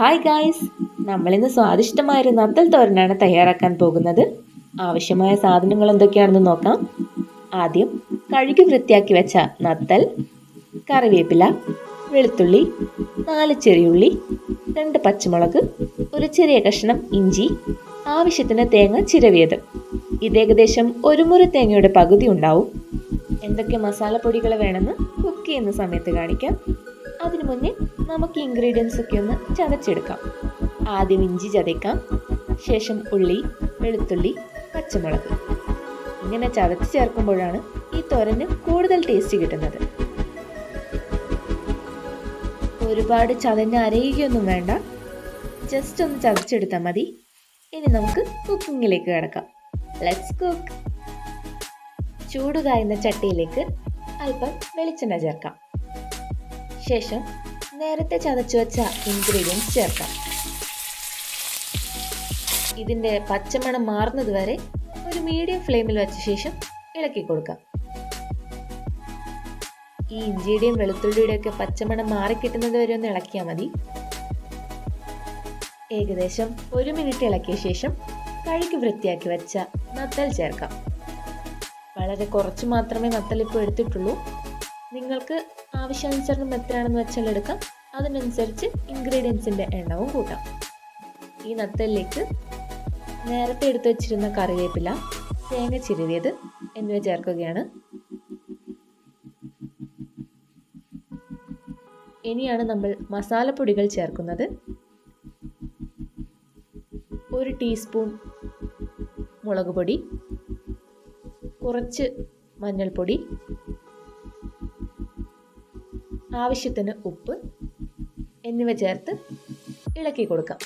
Hi guys നമ്മളിന്ന് സ്വാദിഷ്ടമായൊരു നത്തൽ തോരനാണ് തയ്യാറാക്കാൻ പോകുന്നത്. ആവശ്യമായ സാധനങ്ങൾ എന്തൊക്കെയാണെന്ന് നോക്കാം. ആദ്യം കഴുകി വൃത്തിയാക്കി വെച്ച നത്തൽ കറിവേപ്പില വെളുത്തുള്ളി നാല് ചെറിയുള്ളി രണ്ട് പച്ചമുളക് ഒരു ചെറിയ കഷ്ണം ഇഞ്ചി ആവശ്യത്തിന് തേങ്ങ ചിരവിയത്. ഇത് ഏകദേശം ഒരു മുറി തേങ്ങയുടെ പകുതി ഉണ്ടാവും. എന്തൊക്കെ മസാലപ്പൊടികൾ വേണമെന്ന് കുക്ക് ചെയ്യുന്ന സമയത്ത് കാണിക്കാം. അതിനു മുന്നേ നമുക്ക് ഇൻഗ്രീഡിയൻസ് ഒക്കെ ഒന്ന് ചതച്ചെടുക്കാം. ആദ്യം ഇഞ്ചി ചതയ്ക്കാം. ശേഷം ഉള്ളി വെളുത്തുള്ളി പച്ചമുളക്. ഇങ്ങനെ ചതച്ച് ചേർക്കുമ്പോഴാണ് ഈ തോരന് കൂടുതൽ ടേസ്റ്റ് കിട്ടുന്നത്. ഒരുപാട് ചതഞ്ഞ് അരയുകയൊന്നും വേണ്ട. ജസ്റ്റ് ഒന്ന് ചതച്ചെടുത്താൽ മതി. ഇനി നമുക്ക് കുക്കിങ്ങിലേക്ക് കിടക്കാം. ലെറ്റ്സ് കുക്ക് ചൂട് കായുന്ന ചട്ടിയിലേക്ക് അല്പം വെളിച്ചെണ്ണ ചേർക്കാം. ശേഷം നേരത്തെ ചതച്ചു വെച്ച ഇൻഗ്രീഡിയൻസ് ചേർക്കാം. ഇതിന്റെ പച്ചമണം മാറുന്നതുവരെ ഒരു മീഡിയം ഫ്ലെയിമിൽ വെച്ച ശേഷം ഇളക്കി കൊടുക്കാം. ഈ ഇഞ്ചിയുടെയും വെളുത്തുള്ളിയുടെ ഒക്കെ പച്ചമണം മാറിക്കിട്ടുന്നത് വരെ ഒന്ന് ഇളക്കിയാൽ മതി. ഏകദേശം ഒരു മിനിറ്റ് ഇളക്കിയ ശേഷം കഴുകി വൃത്തിയാക്കി വെച്ച നത്തൽ ചേർക്കാം. വളരെ കുറച്ച് മാത്രമേ നത്തൽ ഇപ്പോൾ എടുത്തിട്ടുള്ളൂ. നിങ്ങൾക്ക് ആവശ്യാനുസരണം എത്രയാണെന്ന് വെച്ചാൽ എടുക്കാം. അതിനനുസരിച്ച് ഇൻഗ്രീഡിയൻസിന്റെ എണ്ണവും കൂട്ടാം. ഈ നത്തലിലേക്ക് നേരത്തെ എടുത്തു വെച്ചിരുന്ന കറിവേപ്പില തേങ്ങ ചിരുവിയത് എന്നിവ ചേർക്കുകയാണ്. ഇനിയാണ് നമ്മൾ മസാലപ്പൊടികൾ ചേർക്കുന്നത്. ഒരു ടീസ്പൂൺ മുളക് പൊടി കുറച്ച് മഞ്ഞൾപ്പൊടി ആവശ്യത്തിന് ഉപ്പ് എന്നിവ ചേർത്ത് ഇളക്കി കൊടുക്കാം.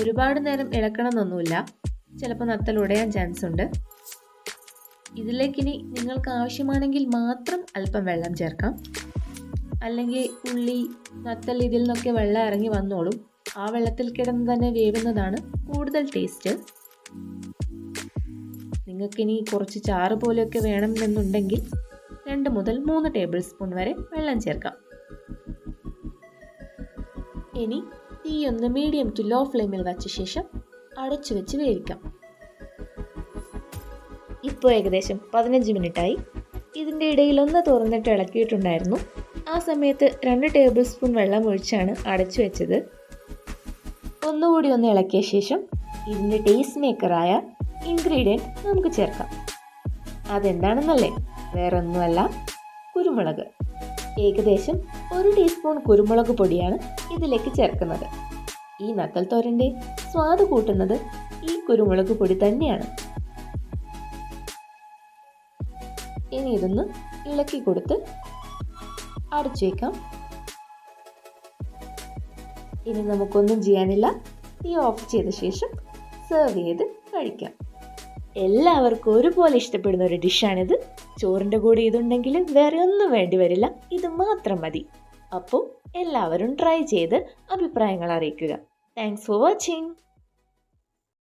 ഒരുപാട് നേരം ഇളക്കണമെന്നൊന്നുമില്ല. ചിലപ്പോൾ നത്തൽ ഉടയാൻ ചാൻസ് ഉണ്ട്. ഇതിലേക്കിനി നിങ്ങൾക്ക് ആവശ്യമാണെങ്കിൽ മാത്രം അല്പം വെള്ളം ചേർക്കാം. അല്ലെങ്കിൽ ഉള്ളി നത്തൽ ഇതിൽ നിന്നൊക്കെ വെള്ളം ഇറങ്ങി വന്നോളും. ആ വെള്ളത്തിൽ കിടന്ന് തന്നെ വേവുന്നതാണ് കൂടുതൽ ടേസ്റ്റ് നിങ്ങൾക്കിനി കുറച്ച് ചാറ് പോലെയൊക്കെ വേണമെന്നുണ്ടെങ്കിൽ രണ്ട് മുതൽ മൂന്ന് ടേബിൾ സ്പൂൺ വരെ വെള്ളം ചേർക്കാം. ഇനി തീ ഒന്ന് മീഡിയം ടു ലോ ഫ്ലെയിമിൽ വച്ച ശേഷം അടച്ചു വെച്ച് വേവിക്കാം. ഇപ്പോൾ ഏകദേശം പതിനഞ്ച് മിനിറ്റായി. ഇതിന്റെ ഇടയിൽ ഒന്ന് തുറന്നിട്ട് ഇളക്കിയിട്ടുണ്ടായിരുന്നു. ആ സമയത്ത് രണ്ട് ടേബിൾ സ്പൂൺ വെള്ളം ഒഴിച്ചാണ് അടച്ചു വെച്ചത്. ഒന്നുകൂടി ഒന്ന് ഇളക്കിയ ശേഷം ഇതിന്റെ ടേസ്റ്റ് മേക്കറായ ഇൻഗ്രീഡിയന്റ് നമുക്ക് ചേർക്കാം. അതെന്താണെന്നല്ലേ? വേറൊന്നുമല്ല കുരുമുളക്. ഏകദേശം ഒരു ടീസ്പൂൺ കുരുമുളക് പൊടിയാണ് ഇതിലേക്ക് ചേർക്കുന്നത്. ഈ നത്തൽ തോരന്റെ സ്വാദ് കൂട്ടുന്നത് ഈ കുരുമുളക് പൊടി തന്നെയാണ്. ഇനി ഇതൊന്ന് ഇളക്കി കൊടുത്ത് അടച്ചു വയ്ക്കാം. ഇനി നമുക്കൊന്നും ചെയ്യാനില്ല. തീ ഓഫ് ചെയ്ത ശേഷം സെർവ് ചെയ്ത് കഴിക്കാം. എല്ലാവർക്കും ഒരുപോലെ ഇഷ്ടപ്പെടുന്ന ഒരു ഡിഷാണിത്. ചോറിന്റെ കൂടെ ഇതുണ്ടെങ്കിൽ വേറെ ഒന്നും വേണ്ടി വരില്ല. ഇത് മാത്രം മതി. അപ്പോൾ എല്ലാവരും ട്രൈ ചെയ്ത് അഭിപ്രായങ്ങൾ അറിയിക്കുക. Thanks for watching